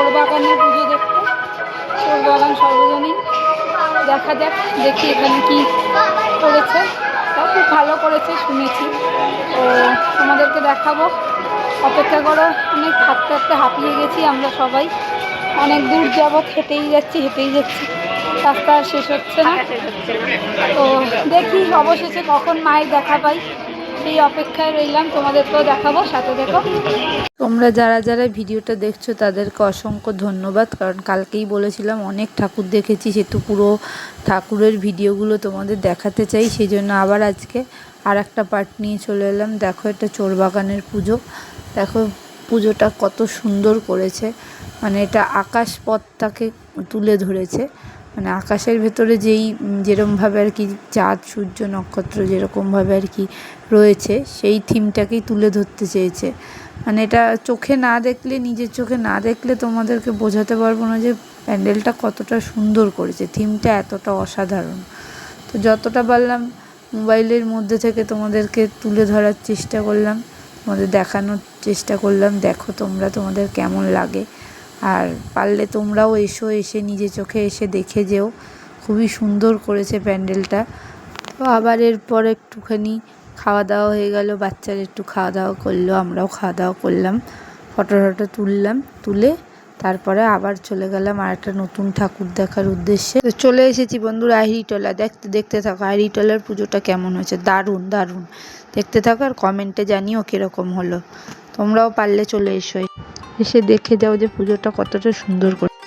চোর বাগানের পুজো দেখতে। চোর বাগান সর্বজনীন। দেখা যাক, দেখি এখানে কি করেছে। তাও খুব ভালো করেছে, শুনেছি। তো তোমাদেরকে দেখাবো। অপেক্ষা করো অনেক হাঁটতে হাঁটতে হাঁপিয়ে গেছি আমরা সবাই। অনেক দূর যাবৎ হেঁটেই যাচ্ছি হেঁটেই যাচ্ছি। রাস্তা শেষ হচ্ছে না। তো দেখি অবশেষে কখন মায়ের দেখা পাই। সেই অপেক্ষায় রইলাম। তোমাদেরকেও দেখাবো, সাথে দেখো তোমরা যারা যারা ভিডিওটা দেখছ, তাদেরকে অসংখ্য ধন্যবাদ। কারণ কালকেই বলেছিলাম, অনেক ঠাকুর দেখেছি সেহেতু পুরো ঠাকুরের ভিডিওগুলো তোমাদের দেখাতে চাই। সেই জন্য আবার আজকে আর একটা পার্ট নিয়ে চলে এলাম। দেখো, এটা চোরবাগানের পুজো। দেখো, পুজোটা কত সুন্দর করেছে। মানে এটা আকাশ পথটাকে তুলে ধরেছে। মানে আকাশের ভেতরে যেই যেরমভাবে আর কি চাঁদ, সূর্য, নক্ষত্র যেরকমভাবে আর কি রয়েছে, সেই থিমটাকেই তুলে ধরতে চেয়েছে। মানে এটা চোখে না দেখলে, নিজের চোখে না দেখলে তোমাদেরকে বোঝাতে পারব না যে প্যান্ডেলটা কতটা সুন্দর করেছে, থিমটা এতটা অসাধারণ। তো যতটা পারলাম, মোবাইলের মধ্যে থেকে তোমাদেরকে তুলে ধরার চেষ্টা করলাম, তোমাদের দেখানোর চেষ্টা করলাম, দেখো তোমরা তোমাদের কেমন লাগে। আর পারলে তোমরাও এসো, এসে নিজে চোখে এসে দেখে যেও। খুবই সুন্দর করেছে প্যান্ডেলটা। তো আবার এরপর একটুখানি খাওয়া দাওয়া হয়ে গেল, বাচ্চারা একটু খাওয়া দাওয়া করল, আমরাও খাওয়া দাওয়া করলাম, ফটো টটো তুললাম, তুলে তারপরে আবার চলে গেলাম আর একটা নতুন ঠাকুর দেখার উদ্দেশ্যে। তো চলে এসেছি বন্ধুরা আহিরিটোলা দেখতে দেখতে থাকো আহিরিটোলার পুজোটা কেমন হয়েছে? দারুণ দারুণ। দেখতে থাকো আর কমেন্টে জানিও কীরকম হলো। তোমরাও পারলে চলে এসো। এসে দেখে যাও যে পুজোটা কতটা সুন্দর করে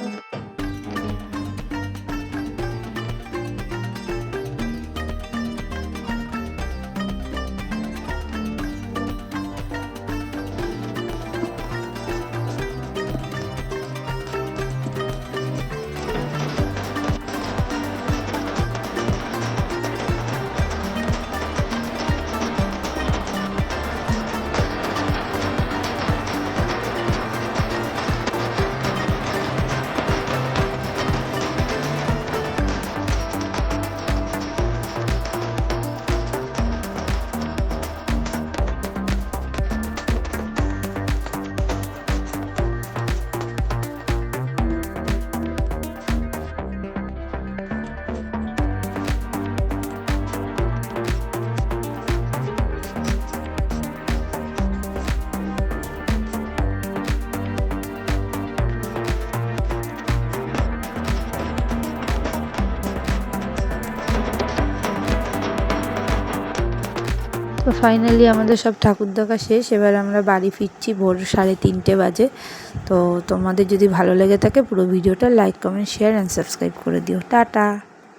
তো ফাইনালি আমাদের সব ঠাকুর দেখা শেষ। এবার আমরা বাড়ি ফিরছি ভোর সাড়ে তিনটে বাজে। তো তোমাদের যদি ভালো লেগে থাকে, পুরো ভিডিওটা like comment share and subscribe করে দিও। টাটা!